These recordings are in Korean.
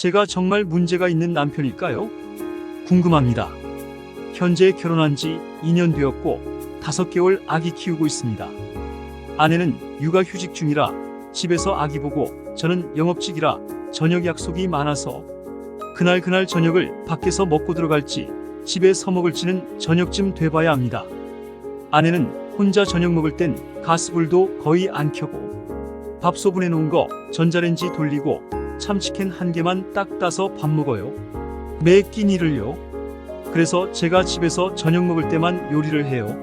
제가 정말 문제가 있는 남편일까요? 궁금합니다. 현재 결혼한 지 2년 되었고 5개월 아기 키우고 있습니다. 아내는 육아 휴직 중이라 집에서 아기 보고 저는 영업직이라 저녁 약속이 많아서 그날 그날 저녁을 밖에서 먹고 들어갈지 집에 서먹을지는 저녁쯤 돼봐야 합니다. 아내는 혼자 저녁 먹을 땐 가스불도 거의 안 켜고 밥 소분해 놓은 거 전자레인지 돌리고 참치캔 한 개만 딱 따서 밥 먹어요. 매 끼니를요. 그래서 제가 집에서 저녁 먹을 때만 요리를 해요.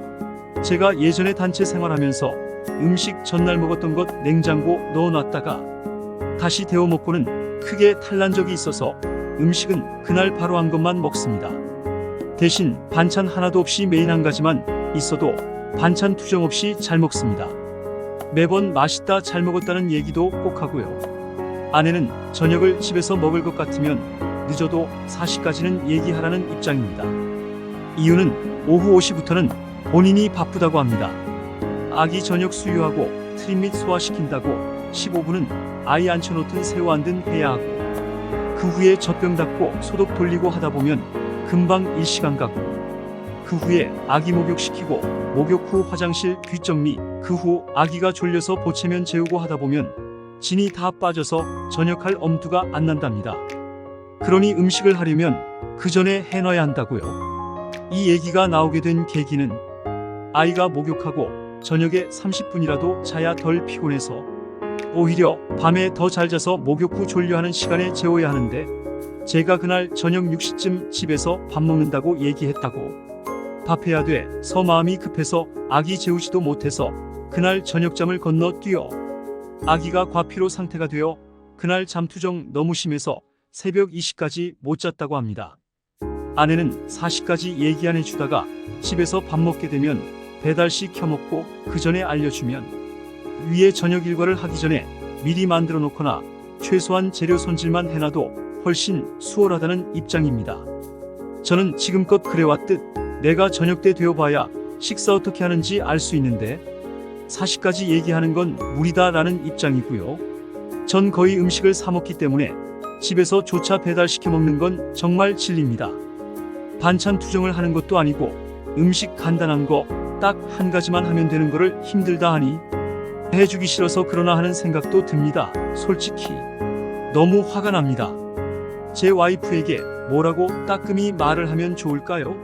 제가 예전에 단체 생활하면서 음식 전날 먹었던 것 냉장고 넣어놨다가 다시 데워 먹고는 크게 탈난 적이 있어서 음식은 그날 바로 한 것만 먹습니다. 대신 반찬 하나도 없이 메인 한 가지만 있어도 반찬 투정 없이 잘 먹습니다. 매번 맛있다 잘 먹었다는 얘기도 꼭 하고요. 아내는 저녁을 집에서 먹을 것 같으면 늦어도 4시까지는 얘기하라는 입장입니다. 이유는 오후 5시부터는 본인이 바쁘다고 합니다. 아기 저녁 수유하고 트림 및 소화시킨다고 15분은 아이 앉혀놓든 세워 앉든 해야 하고 그 후에 젖병 닦고 소독 돌리고 하다 보면 금방 1시간 가고 그 후에 아기 목욕시키고 목욕 후 화장실 뒷정리 그 후 아기가 졸려서 보채면 재우고 하다 보면 진이 다 빠져서 저녁할 엄두가 안 난답니다. 그러니 음식을 하려면 그 전에 해놔야 한다고요. 이 얘기가 나오게 된 계기는 아이가 목욕하고 저녁에 30분이라도 자야 덜 피곤해서 오히려 밤에 더 잘 자서 목욕 후 졸려하는 시간에 재워야 하는데 제가 그날 저녁 6시쯤 집에서 밥 먹는다고 얘기했다고 밥해야 돼 서 마음이 급해서 아기 재우지도 못해서 그날 저녁잠을 건너 뛰어 아기가 과피로 상태가 되어 그날 잠투정 너무 심해서 새벽 2시까지 못 잤다고 합니다. 아내는 4시까지 얘기 안 해주다가 집에서 밥 먹게 되면 배달 시 켜 먹고 그 전에 알려주면 위에 저녁 일과를 하기 전에 미리 만들어 놓거나 최소한 재료 손질만 해놔도 훨씬 수월하다는 입장입니다. 저는 지금껏 그래왔듯 내가 저녁 때 되어봐야 식사 어떻게 하는지 알 수 있는데 사시까지 얘기하는 건 무리다라는 입장이고요. 전 거의 음식을 사 먹기 때문에 집에서 조차 배달시켜 먹는 건 정말 진리입니다. 반찬 투정을 하는 것도 아니고 음식 간단한 거 딱 한 가지만 하면 되는 거를 힘들다 하니 해주기 싫어서 그러나 하는 생각도 듭니다. 솔직히 너무 화가 납니다. 제 와이프에게 뭐라고 따끔히 말을 하면 좋을까요?